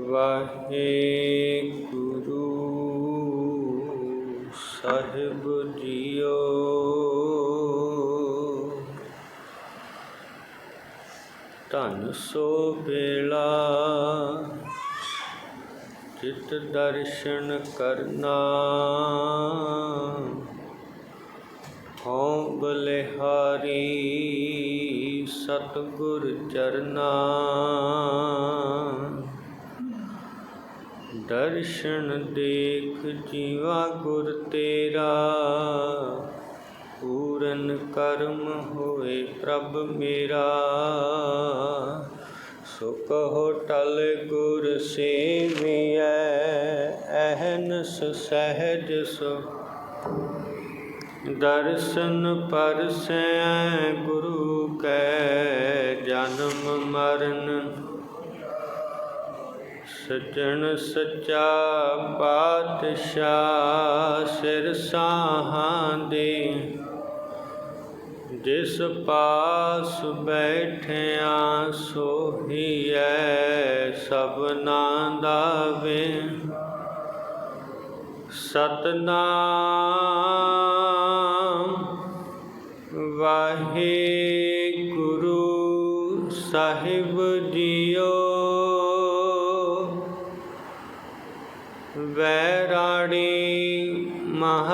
ਵਾਹਿਗੁਰੂ ਸਾਹਿਬ JIO. ਧੰਨ ਸੋ ਬੇਲਾ ਚਿਤ ਦਰਸ਼ਨ ਕਰਨਾ। ਹਉ ਬਲਿਹਾਰੀ ਸਤਿਗੁਰ ਚਰਨਾ ਦਰਸ਼ਨ ਦੇਖ ਜੀਵਾ ਗੁਰ ਤੇਰਾ, ਪੂਰਨ ਕਰਮ ਹੋਏ ਪ੍ਰਭ ਮੇਰਾ। ਸੁਖ ਹੋਟਲ ਗੁਰ ਸੇਵੀਐ, ਅਹਨਸ ਸਹਿਜ ਸੋ। ਦਰਸ਼ਨ ਪਰਸੈ ਗੁਰੂ ਸਜਣ ਸੱਚਾ ਪਾਤਸ਼ਾਹ ਸਿਰ ਸਾਹਾਂ ਦੇ। ਜਿਸ ਪਾਸ ਬੈਠਿਆ ਸੋਹੀਐ ਸਭਨਾ ਦਾ ਵੇ ਸਤਨਾਮ ਵਾਹਿਗੁਰੂ।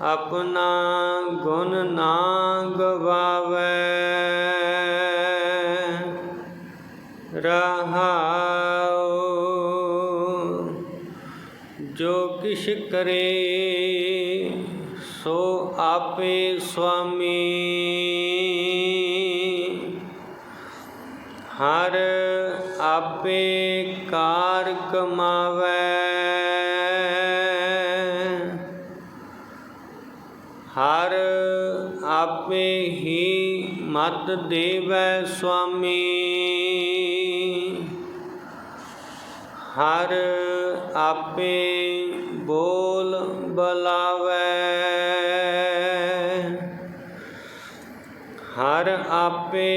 ਆਪਣਾ ਗੁਣ ਨਾ ਗਵਾਵੇ ਰਹਾਉ, ਜੋ ਕਿਛ ਕਰੇ, ਸੋ ਆਪੇ ਸੁਆਮੀ। ਹਰ ਆਪੇ ਕਾਰ ਕਮਾਵੇ। ਆਪੇ ਹੀ ਮਤ ਦੇਵੈ ਸੁਆਮੀ। ਹਰ ਆਪੇ ਬੋਲ ਬਲਾਵੇ। ਹਰ ਆਪੇ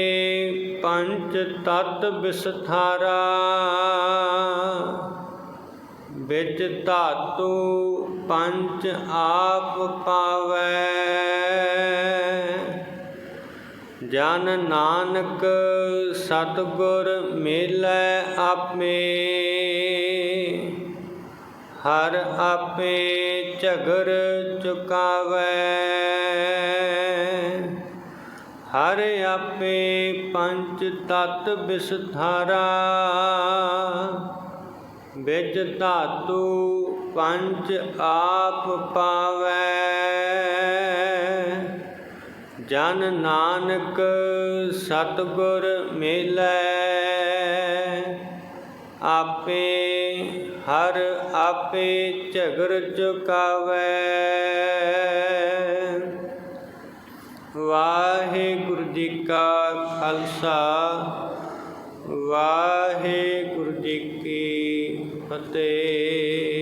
ਪੰਚ ਤਤ ਵਿਸਥਾਰਾ ਵਿੱਚ ਧਾਤੂ ਪੰਚ ਆਪ ਪਾਵੇ। ਜਨ ਨਾਨਕ ਸਤਗੁਰ ਮਿਲੈ ਆਪੇ, ਹਰ ਆਪੇ ਝਗਰ ਚੁਕਾਵੇ। ਹਰ ਆਪੇ ਪੰਚ ਤਤ ਵਿਸਥਾਰਾ ਵਿੱਚ ਧਾਤੂ ਪੰਚ ਆਪ ਪਾਵੇ। ਜਨ ਨਾਨਕ ਸਤਗੁਰ ਮਿਲੈ, ਆਪੇ ਹਰ ਆਪੇ ਝਗਰ ਚੁਕਾਵੇ। ਵਾਹਿਗੁਰੂ ਜੀ ਕਾ ਖਾਲਸਾ, ਵਾਹਿਗੁਰੂ ਜੀ ਕੀ ਫਤਿਹ।